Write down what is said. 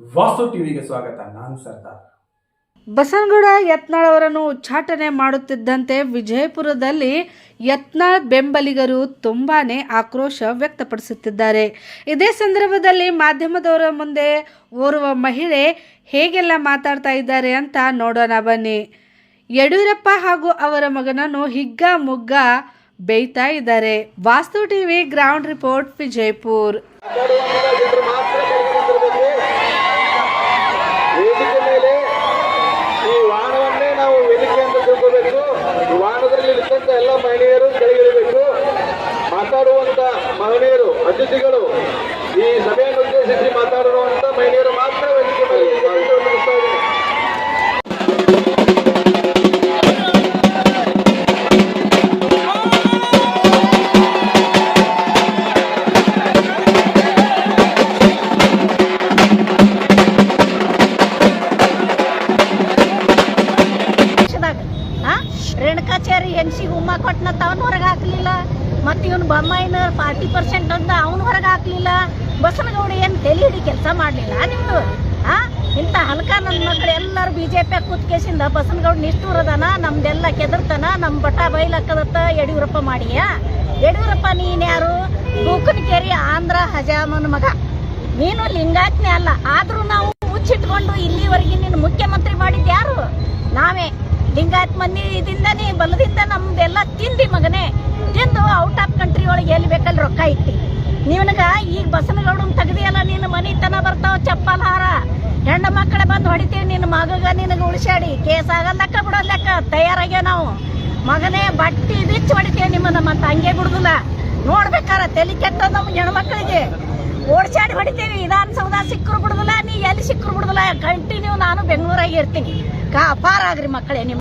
ವಾಸ್ತು ಟಿವಿಗೆ ಸ್ವಾಗತ. ನಾನು ಸರ್ದಾರ್. ಬಸನಗೌಡ ಯತ್ನಾಳ್ ಅವರನ್ನು ಉಚ್ಚಾಟನೆ ಮಾಡುತ್ತಿದ್ದಂತೆ ವಿಜಯಪುರದಲ್ಲಿ ಯತ್ನಾಳ್ ಬೆಂಬಲಿಗರು ತುಂಬಾನೇ ಆಕ್ರೋಶ ವ್ಯಕ್ತಪಡಿಸುತ್ತಿದ್ದಾರೆ. ಇದೇ ಸಂದರ್ಭದಲ್ಲಿ ಮಾಧ್ಯಮದವರ ಮುಂದೆ ಓರ್ವ ಮಹಿಳೆ ಹೇಗೆಲ್ಲ ಮಾತಾಡ್ತಾ ಇದ್ದಾರೆ ಅಂತ ನೋಡೋಣ ಬನ್ನಿ. ಯಡಿಯೂರಪ್ಪ ಹಾಗೂ ಅವರ ಮಗನನ್ನು ಹಿಗ್ಗ ಮುಗ್ಗ ಬೇಯ್ತಾ ಇದ್ದಾರೆ. Vastu TV ground report Vijayapur ವೇದಿಕೆ ಮೇಲೆ ಈ ವಾಹನವನ್ನೇ ನಾವು ವೇದಿಕೆ ಅಂತ ತಿಳ್ಕೋಬೇಕು ಈ ವಾಹನದಲ್ಲಿ ಇರ್ತಕ್ಕಂಥ ಎಲ್ಲ ಮಹಿಳೆಯರು ಕೆಳಗಿಳಿಬೇಕು ಮಹಿಳೆಯರು ಅತಿಥಿಗಳು, ಈ ಸಭೆಯನ್ನು ಉದ್ದೇಶಿಸಿ ಮಾತಾಡುವಂತ ಮಹಿಳೆಯರು ಮಾತ್ರ ವೇದಿಕೆ ಮೇಲೆ ರೇಣುಕಾಚಾರಿ ಹೆಣ್ಸಿಗೆ ಉಮ್ಮ ಕೊಟ್ಟನ ತವನ್ ಹೊರಗೆ ಹಾಕ್ಲಿಲ್ಲ. ಮತ್ತೆ ಇವನು ಬೊಮ್ಮಾಯಿನ ಫಾರ್ಟಿ ಪರ್ಸೆಂಟ್ ಅಂತ ಅವನು ಹೊರಗೆ ಹಾಕ್ಲಿಲ್ಲ. ಬಸನಗೌಡ ಏನು ತಲೆ ಹಿಡಿ ಕೆಲಸ ಮಾಡಲಿಲ್ಲ ನಿಮ್ದು? ಆ? ಇಂಥ ಹಲ್ಕ ನನ್ನ ಮಕ್ಕಳು ಎಲ್ಲರೂ ಬಿ ಜೆ ಪಿ ಕೂತ್ಕೇಸಿಂದ ಬಸನಗೌಡ ನಿಷ್ಠೂರದನ, ನಮ್ದೆಲ್ಲ ಕೆದರ್ತಾನ ನಮ್ಮ ಬಟ ಬೈಲಕ್ಕದತ್ತ ಯಡಿಯೂರಪ್ಪ ಮಾಡಿಯ? ಯಡಿಯೂರಪ್ಪ ನೀನು ಯಾರು? ಬೂಕನಕೇರಿ ಆಂಧ್ರ ಹಜಾಮನ ಮಗ. ನೀನು ಲಿಂಗಾಯತ್ನೇ ಅಲ್ಲ. ಆದರೂ ನಾವು ಮುಚ್ಚಿಟ್ಕೊಂಡು ಇಲ್ಲಿವರೆಗೆ ನೀನು ಮುಖ್ಯಮಂತ್ರಿ ಮಾಡಿದ್ದು ಯಾರು? ನಾವೇ. ಲಿಂಗಾಯತ್ ನೀ ಬಲದಿಂದ ನಮ್ದೆಲ್ಲ ತಿಂದಿ ಮಗನೇ. ನಿನಗ ಈಗ ಬಸನಗೌಡನ್ ತೆಗ್ದಿಯಲ್ಲ, ನಿನ್ನ ಮನಿತನ ಬರ್ತಾವ ಚಪ್ಪಲ್ ಹಾರ ಹೆಣ್ಣು ಮಕ್ಕಳೇ ಬಂದು ಹೊಡಿತೀವಿ ನಿನ್ನ ಮಗಗ ನಿನಗೆ ಉಳಿಸಾಡಿ ಕೇಸ್ ಆಗಲ್ಲ, ಲೆಕ್ಕ ಬಿಡೋದ್ ಲೆಕ್ಕ. ತಯಾರಾಗ್ಯ ನಾವು. ಮಗನೇ ಬಟ್ಟಿ ಬಿಚ್ಚಿ ಹೊಡಿತೀವಿ ನಿಮ್ಮನ್ನ ಮತ್ತೆ ಹಂಗೆ ಬಿಡುದಿಲ್ಲ. ನೋಡ್ಬೇಕಾರ, ತಲೆ ಕೆಟ್ಟ ನಮ್ಮ ಹೆಣ್ಮಕ್ಳಿಗೆ ಓಡ್ಸಾಡಿ ಹೊಡಿತೀವಿ. ವಿಧಾನಸೌಧ ಸಿಕ್ಕರು ಬಿಡುದಿಲ್ಲ, ನೀ ಎಲ್ಲಿ ಸಿಕ್ಕರು ಬಿಡುದಿಲ್ಲ. ಕಂಟಿನ್ಯೂ ನಾನು ಬೆಂಗಳೂರಾಗಿ ಇರ್ತೀನಿ. ಕಾ ಆಗ್ರಿ ಮಕ್ಕಳೇ ನಿಮ್ಮ